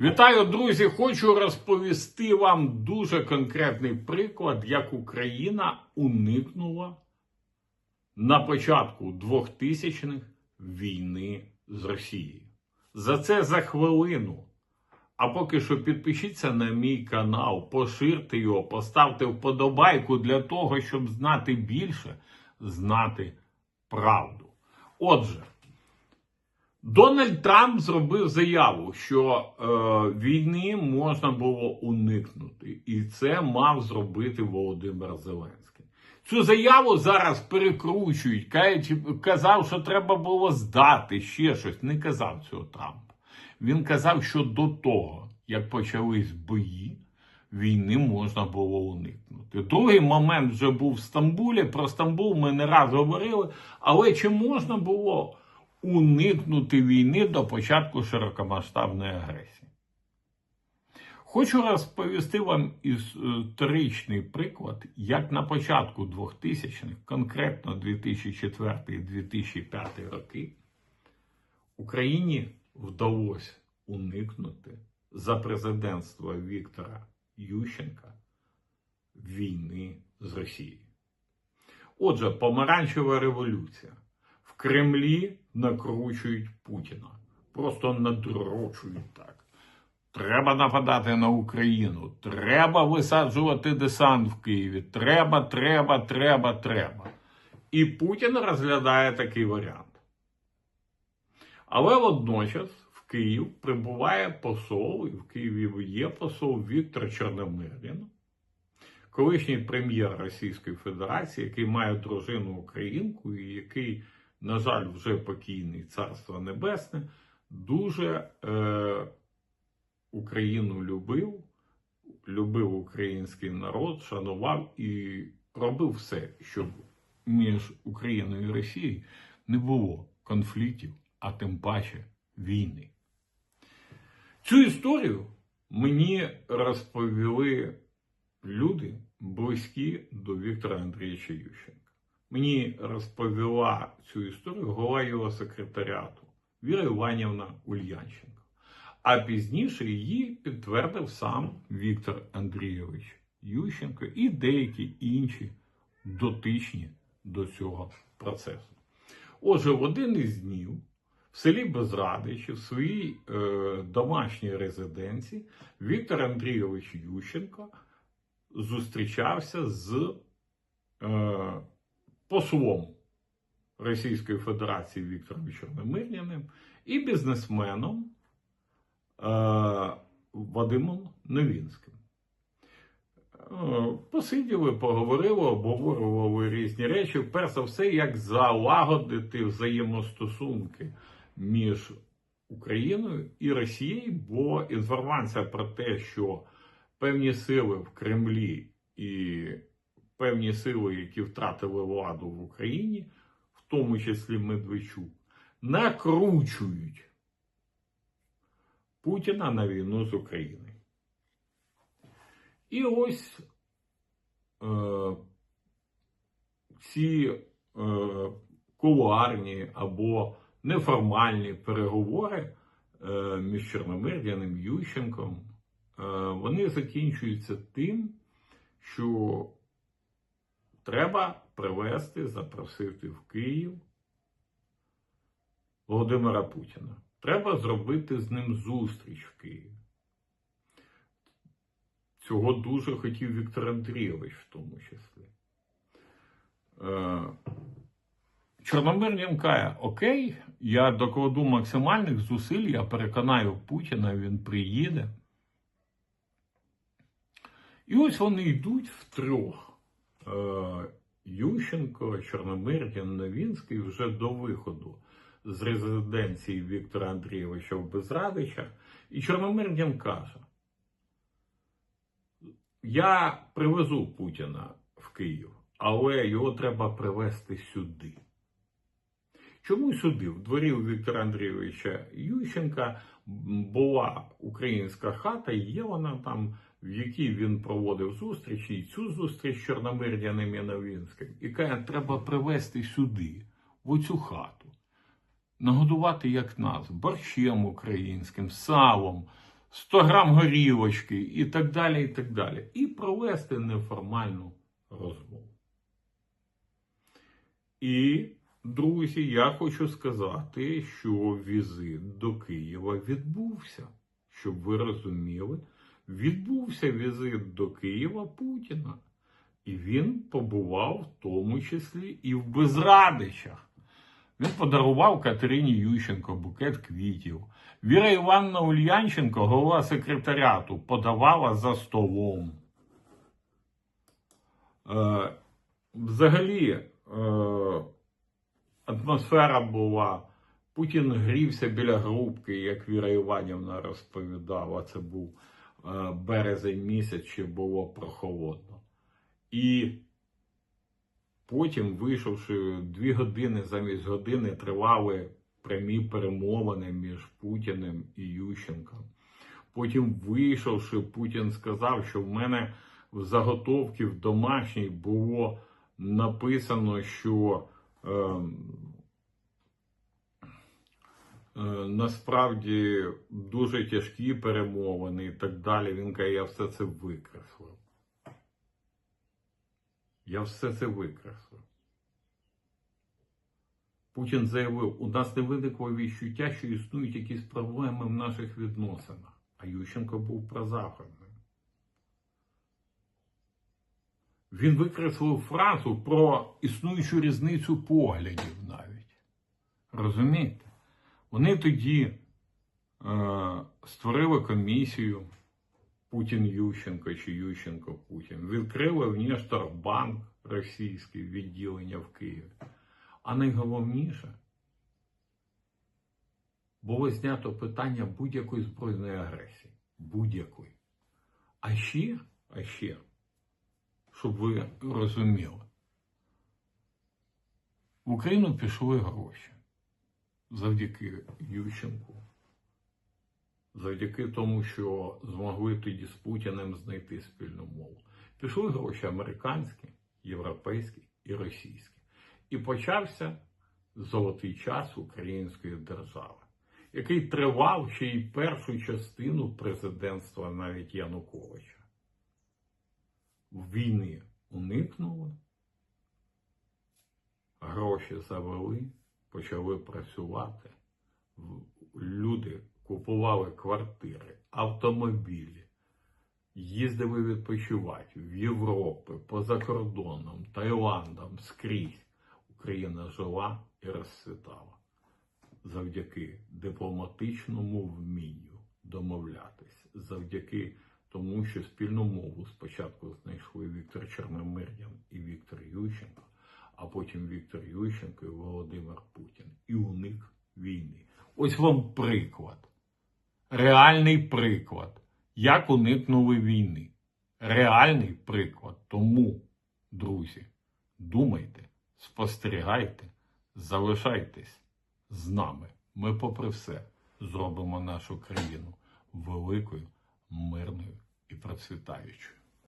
Вітаю, друзі! Хочу розповісти вам дуже конкретний приклад, як Україна уникнула на початку 2000-х війни з Росією. За це за хвилину. А поки що підпишіться на мій канал, поширте його, поставте вподобайку для того, щоб знати більше, знати правду. Отже. Дональд Трамп зробив заяву, що е, війни можна було уникнути, і це мав зробити Володимир Зеленський. Цю заяву зараз перекручують. казав, що треба було здати ще щось. Не казав цього Трамп. Він казав, що до того, як почались бої, війни можна було уникнути. Другий момент вже був в Стамбулі. Про Стамбул ми не раз говорили. Але чи можна було уникнути війни до початку широкомасштабної агресії? Хочу розповісти вам історичний приклад, як на початку 2000-х, конкретно 2004-2005 роки, Україні вдалося уникнути за президентства Віктора Ющенка війни з Росією. Отже, помаранчева революція. В Кремлі накручують Путіна. Просто надрочують так. Треба нападати на Україну. Треба висаджувати десант в Києві. Треба, треба, треба, треба. І Путін розглядає такий варіант. Але водночас в Київ прибуває посол, і в Києві є посол Віктор Чорномирдін, колишній прем'єр Російської Федерації, який має дружину українку, і який, на жаль, вже покійний Царство Небесне, дуже е, Україну любив, любив український народ, шанував і робив все, щоб між Україною і Росією не було конфліктів, а тим паче війни. Цю історію мені розповіли люди, близькі до Віктора Андрійовича Ющенка. Мені розповіла цю історію голова його секретаріату Віра Іванівна Ульянченко. А пізніше її підтвердив сам Віктор Андрійович Ющенко і деякі інші дотичні до цього процесу. Отже, в один із днів в селі Безрадичі, в своїй е, домашній резиденції, Віктор Андрійович Ющенко зустрічався з е, послом Російської Федерації Віктором Чорномирняним і бізнесменом е, Вадимом Новінським. Е, Посиділи, поговорили, обговорювали різні речі. Перш за все, як залагодити взаємостосунки між Україною і Росією, бо інформація про те, що певні сили в Кремлі і певні сили, які втратили владу в Україні, в тому числі Медведчук, накручують Путіна на війну з Україною. І ось е, ці е, кулуарні або неформальні переговори е, між Чорномирдяним Ющенком, е, вони закінчуються тим, що треба привезти, запросити в Київ Володимира Путіна. Треба зробити з ним зустріч в Києві. Цього дуже хотів Віктор Андрійович в тому числі. Е, Чорномирнін каже, окей, я докладу максимальних зусиль, я переконаю Путіна, він приїде. І ось вони йдуть втрьох. Е, Ющенко, Чорномирдін, Новінський вже до виходу з резиденції Віктора Андрійовича в Безрадичах. І Чорномирдін каже, я привезу Путіна в Київ, але його треба привезти сюди. Чому сюди? В дворі у Віктора Андрійовича Ющенка була українська хата, і є вона там, в якій він проводив зустрічі, і цю зустріч з Чорномирдяним і Новінським. І каже, треба привезти сюди, в оцю хату, нагодувати як нас, борщем українським, салом, 100 грам горілочки і так далі, і так далі. І провести неформальну розмову. І, друзі, я хочу сказати, що візит до Києва відбувся. Щоб ви розуміли, відбувся візит до Києва Путіна. І він побував в тому числі і в Безрадичах. Він подарував Катерині Ющенко букет квітів. Віра Івановна Ульянченко, голова секретаріату, подавала за столом. Е, взагалі, е, атмосфера була. Путін грівся біля грубки, як Віра Іванівна розповідала. Це був березень місяць, ще було прохолодно. І потім, вийшовши дві години замість години, тривали прямі перемовини між Путіним і Ющенком. Потім, вийшовши, Путін сказав, що в мене в заготовці в домашній було написано, що е, е, насправді дуже тяжкі перемовини і так далі. Він каже, я все це викреслив. Я все це викреслив. Путін заявив, у нас не виникло відчуття, що існують якісь проблеми в наших відносинах. А Ющенко був прозахідним. Він викреслив фразу про існуючу різницю поглядів навіть. Розумієте? Вони тоді е, створили комісію Путін Ющенко чи Ющенко Путін. Відкрили Внешторгбанк російське відділення в Києві. А найголовніше було знято питання будь-якої збройної агресії. Будь-якої. А ще, а ще, щоб ви розуміли, в Україну пішли гроші завдяки Ющенку завдяки тому, що змогли тоді з Путіним знайти спільну мову. Пішли гроші американські, європейські і російські. І почався золотий час української держави, який тривав ще й першу частину президентства навіть Януковича. Війни уникнули, гроші завели, почали працювати. Люди купували квартири, автомобілі, їздили відпочивати в Європу, поза кордоном, Таїландом, скрізь. Україна жила і розцвітала завдяки дипломатичному вмінню домовлятись, завдяки тому, що спільну мову спочатку знайшли Віктор Чорномирян і Віктор Ющенко, а потім Віктор Ющенко і Володимир Путін. І уник війни. Ось вам приклад. Реальний приклад, як уникнули війни. Реальний приклад. Тому, друзі, думайте, спостерігайте, залишайтесь з нами. Ми, попри все, зробимо нашу країну великою, мирною і процвітаючою.